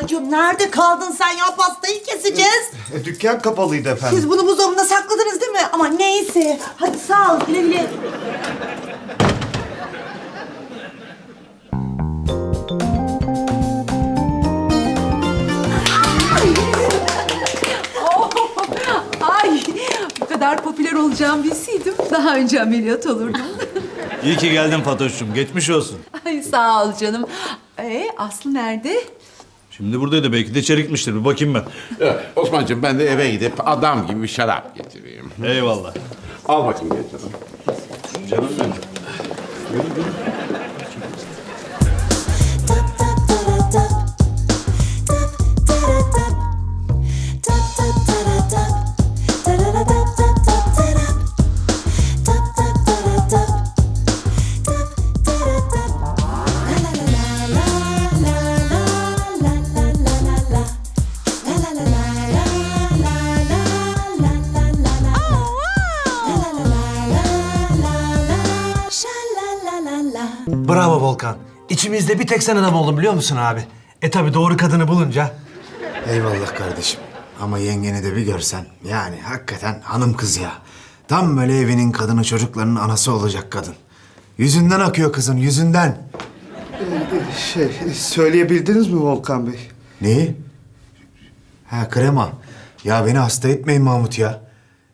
Anacığım nerede kaldın sen ya pastayı keseceğiz. E, dükkan kapalıydı efendim. Siz bunu buzdolabında sakladınız değil mi? Ama neyse. Hadi sağ ol güle güle. Ay bu kadar popüler olacağımı bilseydim daha önce ameliyat olurdum. İyi ki geldin Fatoş'cum. Geçmiş olsun. Ay sağ ol canım. Ee, Aslı nerede? Şimdi buradaydı. Belki de içeri gitmiştir. Bir bakayım ben. Evet, Osman'cığım ben de eve gidip adam gibi bir şarap getireyim. Eyvallah. Al bakayım gel canım. Benim. Bravo Volkan. İçimizde bir tek sen adam oldun biliyor musun abi? E tabi doğru kadını bulunca. Eyvallah kardeşim. Ama yengeni de bir görsen. Yani hakikaten hanım kız ya. Tam böyle evinin kadını çocuklarının anası olacak kadın. Yüzünden akıyor kızın yüzünden. Şey, söyleyebildiniz mi Volkan Bey? Neyi? Ha krema. Ya beni hasta etmeyin Mahmut ya.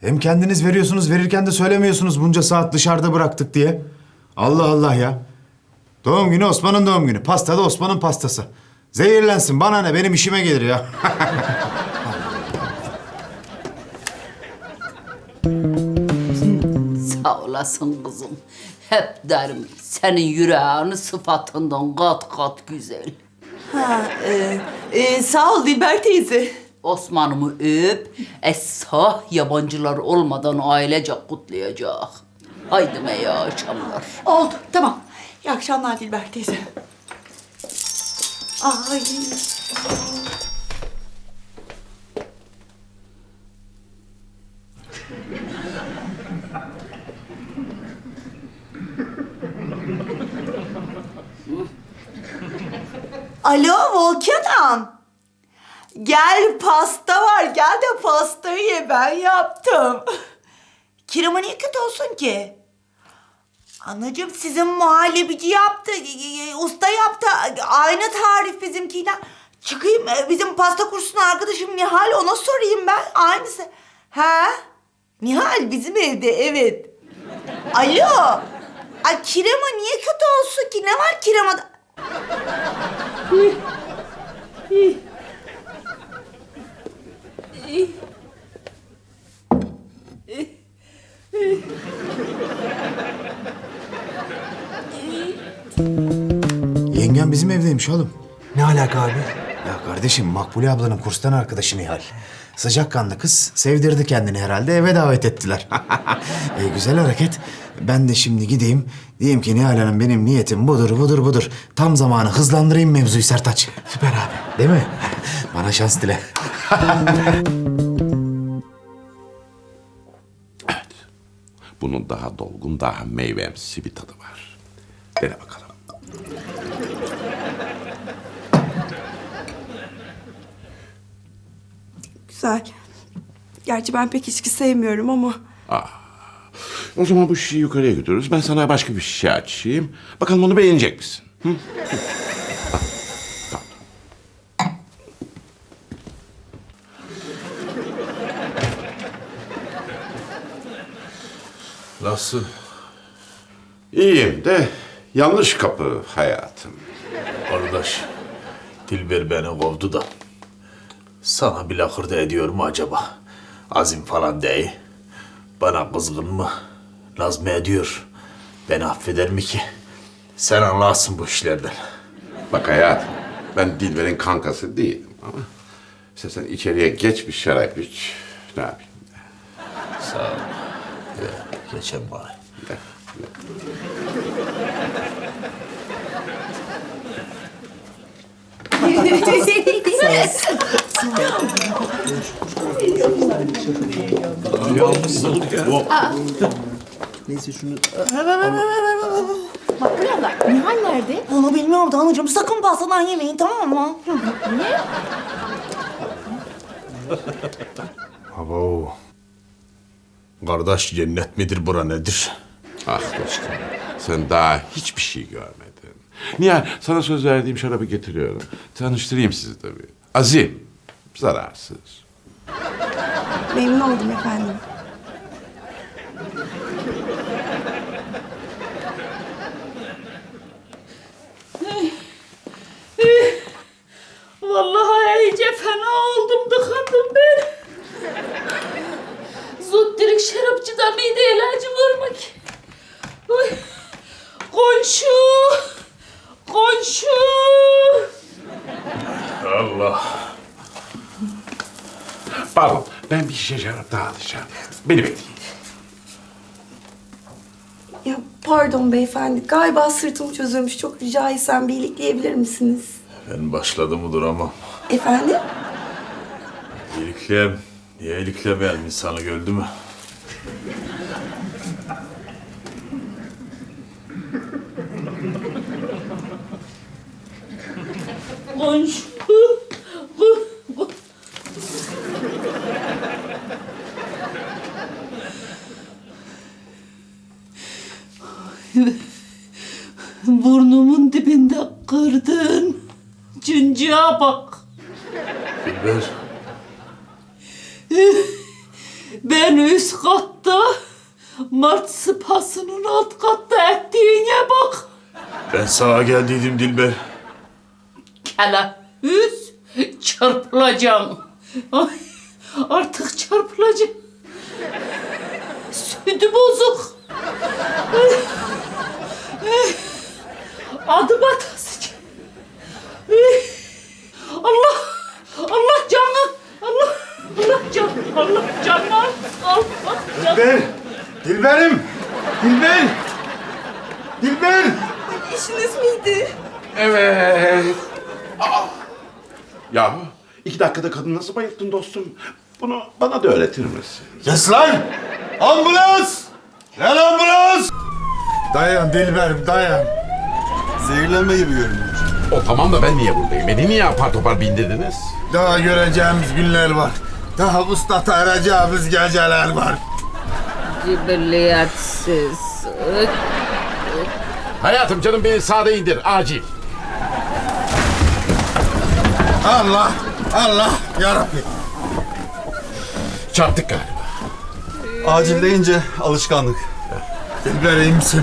Hem kendiniz veriyorsunuz verirken de söylemiyorsunuz bunca saat dışarıda bıraktık diye. Allah Allah ya. Doğum günü Osman'ın doğum günü. Pasta da Osman'ın pastası. Zehirlensin bana ne benim işime gelir ya. Sağ olasın kızım. Hep derim senin yüreğini sıfatından kat kat güzel. Ha, e, e, sağ ol Dilber teyze. Osman'ımı öp, esah yabancılar olmadan ailece kutlayacak. Haydi me ya akşamlar. Oldu tamam. İyi akşamlar Dilber teyze. Ay. Alo Volkan Gel pasta var gel de pastayı ye ben yaptım. Kirama niye kötü olsun ki? Anacığım sizin muhallebici yaptı, e, e, usta yaptı. Aynı tarif bizimkiyle. Çıkayım e, bizim pasta kursunun arkadaşım Nihal ona sorayım ben. Aynısı. Ha? Nihal bizim evde evet. Alo. Ay kirema niye kötü olsun ki? Ne var kiremada? Yengem bizim evdeymiş oğlum. Ne alaka abi? Ya kardeşim Makbule ablanın kurstan arkadaşı Nihal. Sıcakkanlı kız sevdirdi kendini herhalde eve davet ettiler. e, güzel hareket. Ben de şimdi gideyim diyeyim ki Nihal Hanım benim niyetim budur budur budur. Tam zamanı hızlandırayım mevzuyu Sertaç. Süper abi. Değil mi? Bana şans dile. Bunun daha dolgun, daha meyvemsi bir tadı var. Dene bakalım. Güzel. Gerçi ben pek içki sevmiyorum ama... O zaman bu şişeyi yukarıya götürürüz. Ben sana başka bir şişe açayım. Bakalım onu beğenecek misin? Hı? Nasıl? İyiyim de yanlış kapı hayatım. Kardeş, Dilber beni kovdu da. Sana bir lakırdı ediyor mu acaba? Azim falan değil. Bana kızgın mı? Naz mı ediyor? Beni affeder mi ki? Sen anlarsın bu işlerden. Bak hayatım, ben Dilber'in kankası değilim ama... İşte sen içeriye geç bir şarap iç. Ne yapayım? Sağ ol. Ya, geçen bari. Ne? Neyse şunu... Makbule abla Nihal nerede? Onu bilmiyorum da anacığım sakın pastadan yemeyin tamam mı? Abo. Kardeş cennet midir bura nedir? Ah dostum, sen daha hiçbir şey görmedin. Nihal, sana söz verdiğim şarabı getiriyorum. Tanıştırayım sizi tabii. Azim, zararsız. Memnun oldum efendim. Ben bir şişe şarap daha alacağım. Beni bekleyin. Ya pardon beyefendi. Galiba sırtım çözülmüş. Çok rica etsem bir iyilikleyebilir misiniz? Ben başladım duramam. Efendim? İyilikleyen, niye iyiliklemeyen insanı gördü mü? Komşu! Kırdın. Cıncığa bak. Dilber, Ben üst katta, Mart sıpasının alt katta ettiğine bak. ben sağa geldiydim Dilber. Kele üz çarpılacağım. Ay, artık çarpılacağım. Sütü bozuk. Adım atasıcağım. Allah, Allah canı, Allah, Allah canı, Allah canı, Allah canı. Dilber! Dilberim! Dilber! Dilber! İşiniz miydi? Evet. Aa! Ya iki dakikada kadın nasıl bayılttın dostum? Bunu bana da öğretir misin? Kes lan! Ambulans! Gel ambulans! Dayan Dilberim dayan. Zehirlenme gibi görünüyor. O tamam da ben niye buradayım? Beni niye apar topar bindirdiniz? Daha göreceğimiz günler var. Daha ustata ereceğimiz geceler var. Cibiliyetsiz. Hayatım canım beni sağda indir acil. Allah! Allah! Yarabbim! Çarptık galiba. Acil deyince alışkanlık. Dilber iyi misin?